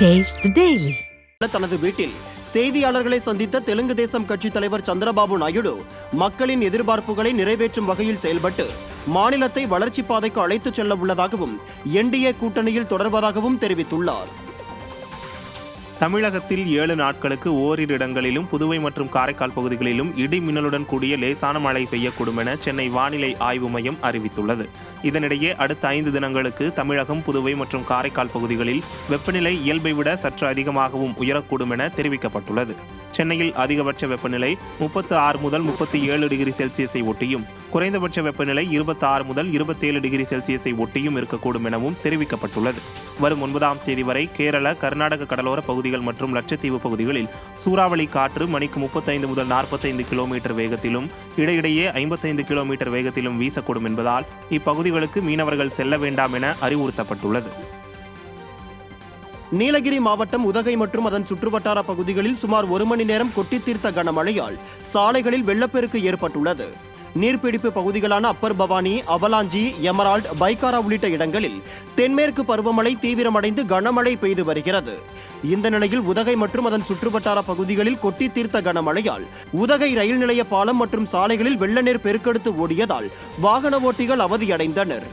Taste daily தனது வீட்டில் செய்தியாளர்களை சந்தித்த தெலுங்கு தேசம் கட்சி தலைவர் சந்திரபாபு நாயுடு மக்களின் எதிர்பார்ப்புகளை நிறைவேற்றும் வகையில் செயல்பட்டு மாநிலத்தை வளர்ச்சி பாதைக்கு அழைத்துச் செல்ல உள்ளதாகவும் என்டிஏ கூட்டணியில் தொடர்வதாகவும் தெரிவித்துள்ளார். தமிழகத்தில் ஏழு நாட்களுக்கு ஓரிரு இடங்களிலும் புதுவை மற்றும் காரைக்கால் பகுதிகளிலும் இடி மின்னலுடன் கூடிய லேசான மழை பெய்யக்கூடும் என சென்னை வானிலை ஆய்வு மையம் அறிவித்துள்ளது. இதனிடையே அடுத்த ஐந்து தினங்களுக்கு தமிழகம் புதுவை மற்றும் காரைக்கால் பகுதிகளில் வெப்பநிலை இயல்பை விட சற்று அதிகமாகவும் உயரக்கூடும் என தெரிவிக்கப்பட்டுள்ளது. சென்னையில் அதிகபட்ச வெப்பநிலை முப்பத்து ஆறு முதல் முப்பத்தி ஏழு டிகிரி செல்சியஸை ஒட்டியும் குறைந்தபட்ச வெப்பநிலை இருபத்தி ஆறு முதல் இருபத்தேழு டிகிரி செல்சியஸை ஒட்டியும் இருக்கக்கூடும் எனவும் தெரிவிக்கப்பட்டுள்ளது. வரும் ஒன்பதாம் தேதி வரை கேரள கர்நாடக கடலோர பகுதிகள் மற்றும் லட்சத்தீவு பகுதிகளில் சூறாவளி காற்று மணிக்கு முப்பத்தைந்து முதல் நாற்பத்தைந்து கிலோமீட்டர் வேகத்திலும் இடையிடையே ஐம்பத்தைந்து கிலோமீட்டர் வேகத்திலும் வீசக்கூடும் என்பதால் இப்பகுதிகளுக்கு மீனவர்கள் செல்ல வேண்டாம் என அறிவுறுத்தப்பட்டுள்ளது. நீலகிரி மாவட்டம் உதகை மற்றும் அதன் சுற்றுவட்டார பகுதிகளில் சுமார் ஒரு மணி நேரம் கொட்டி தீர்த்த கனமழையால் சாலைகளில் வெள்ளப்பெருக்கு ஏற்பட்டுள்ளது. நீர்பிடிப்பு பகுதிகளான upper Bhavani Avalanche Emerald Pykara உள்ளிட்ட இடங்களில் தென்மேற்கு பருவமழை தீவிரமடைந்து கனமழை பெய்து வருகிறது. இந்த நிலையில் உதகை மற்றும் அதன் சுற்றுவட்டார பகுதிகளில் கொட்டி தீர்த்த கனமழையால் உதகை ரயில் நிலைய பாலம் மற்றும் சாலைகளில் வெள்ள நீர் பெருக்கெடுத்து ஓடியதால் வாகன ஓட்டிகள் அவதியடைந்தனர்.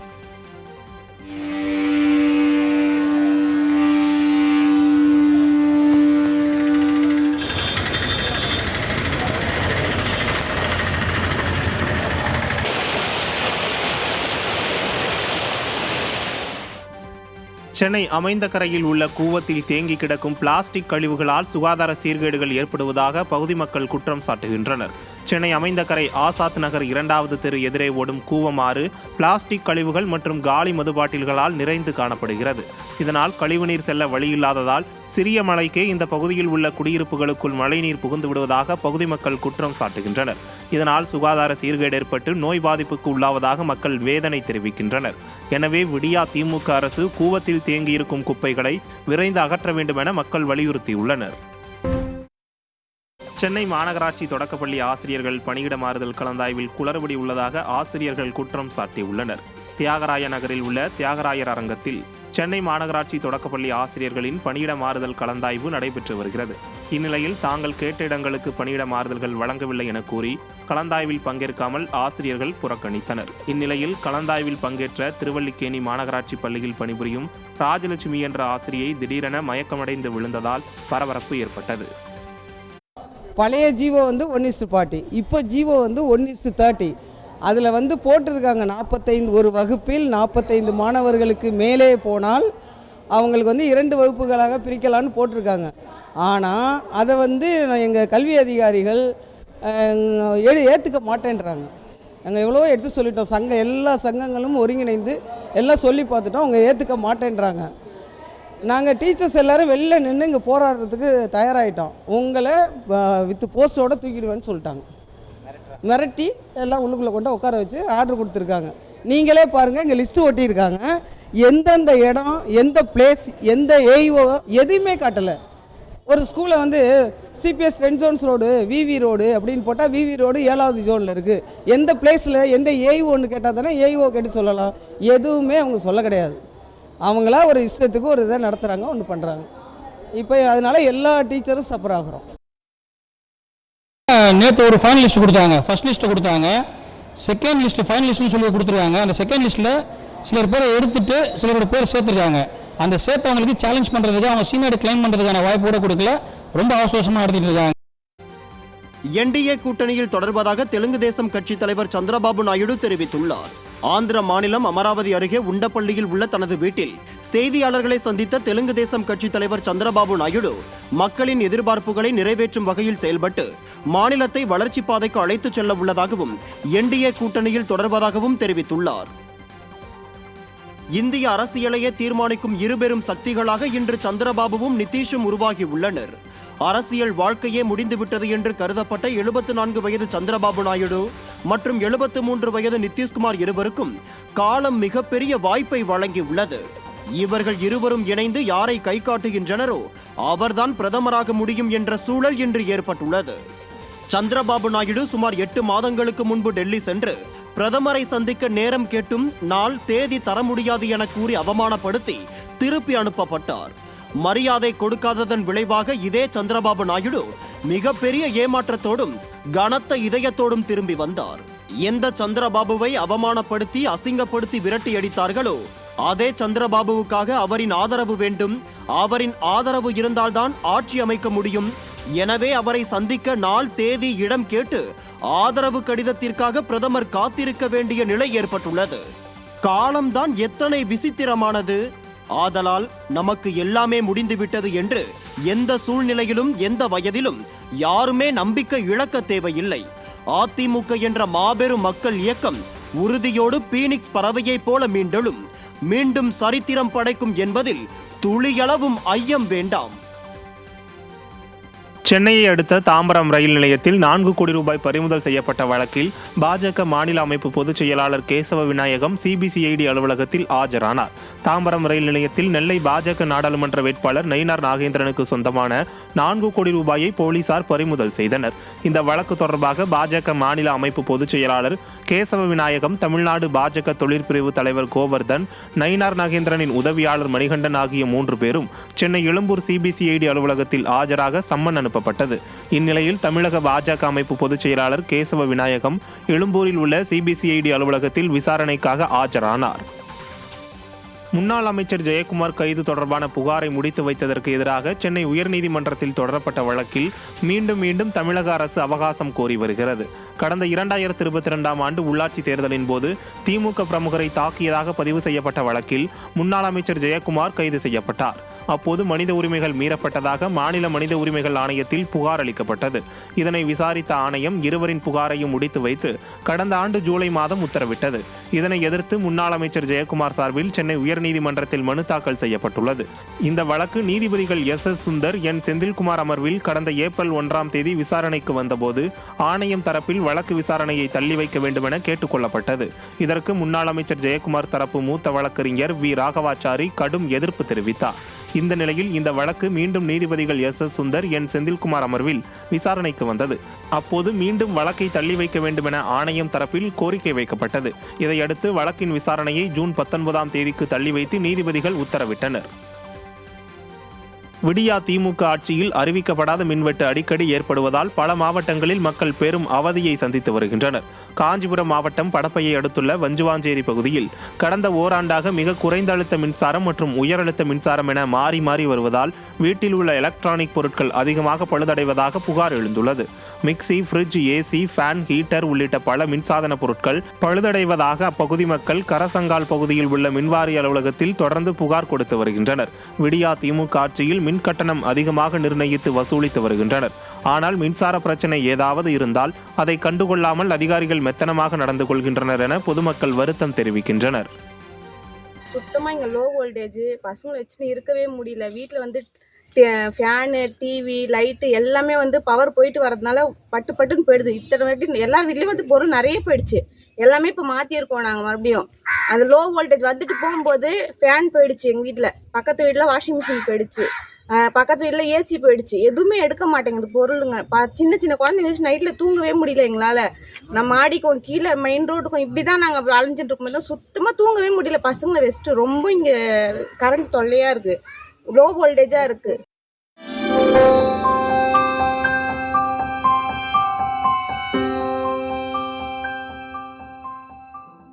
சென்னை அமைந்த கரையில் உள்ள கூவத்தில் தேங்கி கிடக்கும் பிளாஸ்டிக் கழிவுகளால் சுகாதார சீர்கேடுகள் ஏற்படுவதாக பகுதி மக்கள் குற்றம் சாட்டுகின்றனர். சென்னை அமைந்த கரை ஆசாத் நகர் இரண்டாவது தெரு எதிரே ஓடும் கூவமாறு பிளாஸ்டிக் கழிவுகள் மற்றும் காலி மதுபாட்டில்களால் நிறைந்து காணப்படுகிறது. இதனால் கழிவுநீர் செல்ல வழியில்லாததால் சிறிய மழைக்கே இந்த பகுதியில் உள்ள குடியிருப்புகளுக்குள் மழைநீர் புகுந்து விடுவதாக பகுதி மக்கள் குற்றம் சாட்டுகின்றனர். இதனால் சுகாதார சீர்கேடு ஏற்பட்டு நோய் பாதிப்புக்கு உள்ளாவதாக மக்கள் வேதனை தெரிவிக்கின்றனர். எனவே விடியா திமுக அரசு கூவத்தில் தேங்கியிருக்கும் குப்பைகளை விரைந்து அகற்ற வேண்டும் என மக்கள் வலியுறுத்தியுள்ளனர். சென்னை மாநகராட்சி தொடக்கப்பள்ளி ஆசிரியர்கள் பணியிட மாறுதல் கலந்தாய்வில் குளறுபடி உள்ளதாக ஆசிரியர்கள் குற்றம் சாட்டியுள்ளனர். தியாகராய நகரில் உள்ள தியாகராயர் அரங்கத்தில் சென்னை மாநகராட்சி தொடக்கப்பள்ளி ஆசிரியர்களின் பணியிட மாறுதல் கலந்தாய்வு நடைபெற்று வருகிறது. இந்நிலையில் தாங்கள் கேட்ட இடங்களுக்கு பணியிட மாறுதல்கள் வழங்கவில்லை என கூறி கலந்தாய்வில் பங்கேற்காமல் ஆசிரியர்கள் புறக்கணித்தனர். இந்நிலையில் கலந்தாய்வில் பங்கேற்ற திருவல்லிக்கேணி மாநகராட்சி பள்ளியில் பணிபுரியும் ராஜலட்சுமி என்ற ஆசிரியை திடீரென மயக்கமடைந்து விழுந்ததால் பரபரப்பு ஏற்பட்டது. பழைய ஜீவோ வந்து ஒன் இஸ்டு ஃபார்ட்டி இப்போ ஜீவோ வந்து ஒன் இஸ்டு தேர்ட்டி அதில் வந்து போட்டிருக்காங்க நாற்பத்தைந்து ஒரு வகுப்பில் நாற்பத்தைந்து மாணவர்களுக்கு மேலே போனால் அவங்களுக்கு வந்து இரண்டு வகுப்புகளாக பிரிக்கலான்னு போட்டிருக்காங்க. ஆனால் அதை வந்து எங்கள் கல்வி அதிகாரிகள் அஹ், ஏற்றுக்க மாட்டேன்றாங்க. நாங்கள் எவ்வளோ எடுத்து சொல்லிட்டோம். சங்கம் எல்லா சங்கங்களும் ஒருங்கிணைந்து எல்லாம் சொல்லி பார்த்துட்டோம். அவங்க ஏற்றுக்க மாட்டேன்றாங்க. நாங்கள் டீச்சர்ஸ் எல்லோரும் வெளில நின்று இங்கே போராடுறதுக்கு தயாராகிட்டோம் உங்களை வித் போஸ்டோடு தூக்கிடுவேன்னு சொல்லிட்டாங்க. மிரட்டி எல்லாம் உள்ளுக்குள்ளே கொண்டு உட்கார வச்சு ஆர்டர் கொடுத்துருக்காங்க. நீங்களே பாருங்கள் இங்கே லிஸ்ட்டு ஒட்டியிருக்காங்க. எந்தெந்த இடம் எந்த பிளேஸ் எந்த ஏஇஓ எதையுமே காட்டலை. ஒரு ஸ்கூலை வந்து CBS rent Jones road V V road அப்படின்னு போட்டால் விவி ரோடு ஏழாவது ஜோனில் இருக்குது எந்த பிளேஸில் எந்த ஏஇஓன்னு கேட்டால் தானே ஏஇஓ கேட்டு சொல்லலாம். எதுவுமே அவங்க சொல்ல கிடையாது. அவங்களா ஒரு இஷ்டத்துக்கு ஒரு இதை நடத்துகிறாங்க ஒன்று பண்ணுறாங்க இப்போ அதனால எல்லா டீச்சரும் சஃபர் ஆகுறோம். நேற்று ஒரு ஃபைனல் லிஸ்ட் கொடுத்தாங்க. ஃபர்ஸ்ட் லிஸ்ட்டு கொடுத்தாங்க. செகண்ட் லிஸ்ட் ஃபைனல் லிஸ்ட்னு சொல்லி கொடுத்துருக்காங்க. அந்த செகண்ட் லிஸ்ட்டில் சிலர் பேரை எடுத்துட்டு சிலரோட பேர் சேர்த்துருக்காங்க. அந்த சேர்த்தவங்களுக்கு சேலஞ்ச் பண்ணுறதுக்கு அவங்க சீனியர் கிளைம் பண்ணுறதுக்கான வாய்ப்பு கூட கொடுக்கல. ரொம்ப அவசரமாக நடத்திட்டு இருக்காங்க. என்டிஏ கூட்டணியில் தொடர்வதாக தெலுங்கு தேசம் கட்சி தலைவர் சந்திரபாபு நாயுடு தெரிவித்துள்ளார். ஆந்திர மாநிலம் அமராவதி அருகே உண்டப்பள்ளியில் உள்ள தனது வீட்டில் செய்தியாளர்களை சந்தித்த தெலுங்கு தேசம் கட்சி தலைவர் சந்திரபாபு நாயுடு மக்களின் எதிர்பார்ப்புகளை நிறைவேற்றும் வகையில் செயல்பட்டு மாநிலத்தை வளர்ச்சி பாதைக்கு அழைத்துச் செல்ல உள்ளதாகவும் என்டிஏ கூட்டணியில் தொடர்வதாகவும் தெரிவித்துள்ளார். இந்திய அரசியலையே தீர்மானிக்கும் இருபெரும் சக்திகளாக இன்று சந்திரபாபுவும் நிதிஷும் உருவாகி உள்ளனர். அரசியல் வாழ்க்கையே முடிந்துவிட்டது என்று கருதப்பட்ட எழுபத்து நான்கு வயது சந்திரபாபு நாயுடு மற்றும் எழுபத்து மூன்று வயது நிதிஷ்குமார் இருவருக்கும் காலம் மிகப்பெரிய வாய்ப்பை வழங்கியுள்ளது. இவர்கள் இருவரும் இணைந்து யாரை கை காட்டுகின்றனரோ அவர்தான் பிரதமராக முடியும் என்ற சூழல் இன்று ஏற்பட்டுள்ளது. சந்திரபாபு நாயுடு சுமார் எட்டு மாதங்களுக்கு முன்பு டெல்லி சென்று பிரதமரை சந்திக்க நேரம் கேட்டும் நாள் தேதி தர முடியாது என கூறி அவமானப்படுத்தி திருப்பி அனுப்பப்பட்டார். மரியாதை கொடுக்காததன் விளைவாக இதே சந்திரபாபு நாயுடு மிகப்பெரிய ஏமாற்றத்தோடும் கனத்த இதயத்தோடும் திரும்பி வந்தார். எந்த சந்திரபாபுவை அவமானப்படுத்தி அசிங்கப்படுத்தி விரட்டி அடித்தார்களோ அதே சந்திரபாபுவுக்காக அவரின் ஆதரவு வேண்டும் அவரின் ஆதரவு இருந்தால்தான் ஆட்சி அமைக்க முடியும். எனவே அவரை சந்திக்க நாள் தேதி இடம் கேட்டு ஆதரவு கடிதத்திற்காக பிரதமர் காத்திருக்க வேண்டிய நிலை ஏற்பட்டுள்ளது. காலம்தான் எத்தனை விசித்திரமானது! ஆதலால் நமக்கு எல்லாமே முடிந்துவிட்டது என்று எந்த சூழ்நிலையிலும் எந்த வயதிலும் யாருமே நம்பிக்கை இழக்க தேவையில்லை. அதிமுக என்ற மாபெரும் மக்கள் இயக்கம் உறுதியோடு பீனிக்ஸ் பறவையைப் போல மீண்டெழும். மீண்டும் சரித்திரம் படைக்கும் என்பதில் துளியளவும் ஐயம் வேண்டாம். சென்னையை அடுத்த தாம்பரம் ரயில் நிலையத்தில் நான்கு கோடி ரூபாய் பறிமுதல் செய்யப்பட்ட வழக்கில் பாஜக மாநில அமைப்பு பொதுச் செயலாளர் கேசவ விநாயகம் சிபிசிஐடி அலுவலகத்தில் ஆஜரானார். தாம்பரம் ரயில் நிலையத்தில் நெல்லை பாஜக நாடாளுமன்ற வேட்பாளர் நயினார் நாகேந்திரனுக்கு சொந்தமான நான்கு கோடி ரூபாயை போலீசார் பறிமுதல் செய்தனர். இந்த வழக்கு தொடர்பாக பாஜக மாநில அமைப்பு பொதுச் செயலாளர் கேசவ விநாயகம் தமிழ்நாடு பாஜக தொழிற்பிரிவு தலைவர் கோவர்தன் நயினார் நாகேந்திரனின் உதவியாளர் மணிகண்டன் ஆகிய மூன்று பேரும் சென்னை எழும்பூர் சிபிசிஐடி அலுவலகத்தில் ஆஜராக சம்மன் அனுப்பப்பட்டது இந்நிலையில் தமிழக பாஜக அமைப்பு பொதுச் செயலாளர் கேசவ விநாயகம் எழும்பூரில் உள்ள சிபிசிஐடி அலுவலகத்தில் விசாரணைக்காக ஆஜரானார். முன்னாள் அமைச்சர் ஜெயக்குமார் கைது தொடர்பான புகாரை முடித்து வைத்ததற்கு எதிராக சென்னை உயர்நீதிமன்றத்தில் தொடரப்பட்ட வழக்கில் மீண்டும் மீண்டும் தமிழக அரசு அவகாசம் கோரி வருகிறது. கடந்த இரண்டாயிரத்தி இருபத்தி ரெண்டாம் ஆண்டு உள்ளாட்சி தேர்தலின் போது திமுக பிரமுகரை தாக்கியதாக பதிவு செய்யப்பட்ட வழக்கில் முன்னாள் அமைச்சர் ஜெயக்குமார் கைது செய்யப்பட்டார். அப்போது மனித உரிமைகள் மீறப்பட்டதாக மாநில மனித உரிமைகள் ஆணையத்தில் புகார் அளிக்கப்பட்டது. இதனை விசாரித்த ஆணையம் இருவரின் புகாரையும் முடித்து வைத்து கடந்த ஆண்டு ஜூலை மாதம் உத்தரவிட்டது. இதனை எதிர்த்து முன்னாள் அமைச்சர் ஜெயக்குமார் சார்பில் சென்னை உயர்நீதிமன்றத்தில் மனு தாக்கல் செய்யப்பட்டுள்ளது. இந்த வழக்கு நீதிபதிகள் S S Sundar N Senthilkumar அமர்வில் கடந்த ஏப்ரல் ஒன்றாம் தேதி விசாரணைக்கு வந்தபோது ஆணையம் தரப்பில் வழக்கு விசாரணையை தள்ளி வைக்க வேண்டுமென கேட்டுக்கொள்ளப்பட்டது இதற்கு முன்னாள் அமைச்சர் ஜெயக்குமார் தரப்பு மூத்த வழக்கறிஞர் வி. ராகவாச்சாரி கடும் எதிர்ப்பு தெரிவித்தார். இந்த நிலையில் இந்த வழக்கு மீண்டும் நீதிபதிகள் S S Sundar N Senthilkumar அமர்வில் விசாரணைக்கு வந்தது. அப்போது மீண்டும் வழக்கை தள்ளி வைக்க வேண்டுமென ஆணையம் தரப்பில் கோரிக்கை வைக்கப்பட்டது. இதையடுத்து வழக்கின் விசாரணையை ஜூன் பத்தொன்பதாம் தேதிக்கு தள்ளி வைத்து நீதிபதிகள் உத்தரவிட்டனர். விடியா திமுக ஆட்சியில் அறிவிக்கப்படாத மின்வெட்டு அடிக்கடி ஏற்படுவதால் பல மாவட்டங்களில் மக்கள் பெரும் அவதியை சந்தித்து வருகின்றனர். காஞ்சிபுரம் மாவட்டம் படப்பையை அடுத்துள்ள வஞ்சுவாஞ்சேரி பகுதியில் கடந்த ஓராண்டாக மிக குறைந்த அழுத்த மின்சாரம் மற்றும் உயரழுத்த மின்சாரம் என மாறி மாறி வருவதால் வீட்டில் உள்ள எலக்ட்ரானிக் பொருட்கள் அதிகமாக பழுதடைவதாக புகார் எழுந்துள்ளது. Mixie fridge AC fan heater உள்ளிட்ட பல மின்சாதன பொருட்கள் பழுதடைவதாக அப்பகுதி மக்கள் கரசங்கால் பகுதியில் உள்ள மின்வாரிய அலுவலகத்தில் தொடர்ந்து புகார் கொடுத்து வருகின்றனர். விடியா திமுக ஆட்சியில் மின் கட்டணம் அதிகமாக நிர்ணயித்து வசூலித்து வருகின்றனர். ஆனால் மின்சார பிரச்சனை ஏதாவது இருந்தால் அதை கண்டுகொள்ளாமல் அதிகாரிகள் மெத்தனமாக நடந்து கொள்கின்றனர் என பொதுமக்கள் வருத்தம் தெரிவிக்கின்றனர். சுத்தமாக இங்கே லோ வோல்டேஜ் பசங்களை வச்சுன்னு இருக்கவே முடியல. வீட்டில் வந்து ஃபேனு டிவி லைட்டு எல்லாமே வந்து பவர் போயிட்டு வரதுனால பட்டு பட்டுன்னு போயிடுது. இத்தனை வாட்டி எல்லார் வீட்லேயும் வந்து பொருள் நிறைய போயிடுச்சு. எல்லாமே இப்போ மாற்றிருக்கோம் நாங்கள் மறுபடியும். அந்த லோ வோல்டேஜ் வந்துட்டு போகும்போது ஃபேன் போயிடுச்சு எங்கள் வீட்டில் பக்கத்து வீட்டில் வாஷிங் மிஷின் போயிடுச்சு. பக்கத்து வீட்டில் ஏசி போயிடுச்சு. எதுவுமே எடுக்க மாட்டேங்குது பொருளுங்க. ப சின்ன சின்ன குழந்தைங்க நைட்டில் தூங்கவே முடியல எங்களால். நம்ம மாடிக்கும் கீழே மெயின் ரோட்டுக்கும் இப்படி தான் நாங்கள் அலைஞ்சிட்டு இருக்கும்போது தான் சுத்தமாக தூங்கவே முடியல. பசங்களை வெஸ்ட்டு ரொம்ப இங்கே கரண்ட் தொல்லையாக இருக்குது லோ வோல்டேஜாக இருக்குது